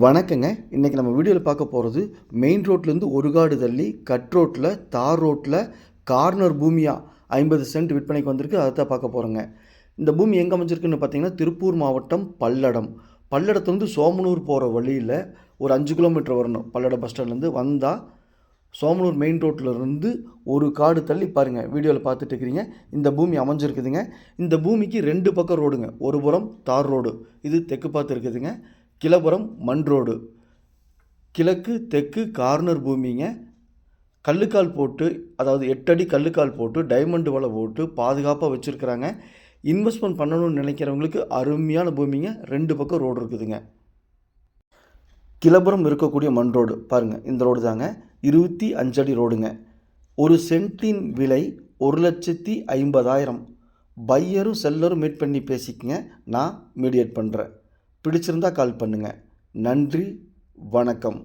வணக்கங்க. இன்றைக்கி நம்ம வீடியோவில் பார்க்க போகிறது மெயின் ரோட்லேருந்து ஒரு காடு தள்ளி கட் ரோட்டில் தார் ரோட்டில் கார்னர் பூமியாக ஐம்பது சென்ட் விற்பனைக்கு வந்திருக்கு. அதை தான் பார்க்க போகிறோங்க இந்த பூமி எங்கே அமைஞ்சிருக்குன்னு பார்த்தீங்கன்னா திருப்பூர் மாவட்டம் பல்லடம். பல்லடத்துலேருந்து சோமனூர் போகிற வழியில் ஒரு அஞ்சு கிலோமீட்டர் வரணும். பல்லடம் பஸ் ஸ்டாண்ட்லேருந்து வந்தால் சோமனூர் மெயின் ரோட்டில் இருந்து ஒரு காடு தள்ளி பாருங்கள் வீடியோவில் பார்த்துட்டு இருக்கிறீங்க. இந்த பூமி அமைஞ்சிருக்குதுங்க. இந்த பூமிக்கு ரெண்டு பக்கம் ரோடுங்க ஒரு புறம் தார் ரோடு இது தெற்கு பார்த்து இருக்குதுங்க. கிளபுரம் மண் ரோடு. கிழக்கு தெற்கு கார்னர் பூமிங்க. கல்லுக்கால் போட்டு அதாவது எட்டடி கல்லுக்கால் போட்டு டைமண்டு வலை போட்டு பாதுகாப்பாக வச்சுருக்குறாங்க. இன்வெஸ்ட்மெண்ட் பண்ணணும்னு நினைக்கிறவங்களுக்கு அருமையான பூமிங்க. ரெண்டு பக்கம் ரோடு இருக்குதுங்க. கிளபுரம் இருக்கக்கூடிய மண் ரோடு பாருங்கள் இந்த ரோடு தாங்க. இருபத்தி அஞ்சடி ரோடுங்க. ஒரு சென்ட்டின் விலை ஒரு லட்சத்தி ஐம்பதாயிரம். பையரும் செல்லரும் மீட் பண்ணி பேசிக்கங்க. நான் மீடியேட் பண்ணுறேன் பிடிச்சிருந்தா கால் பண்ணுங்கள் நன்றி வணக்கம்.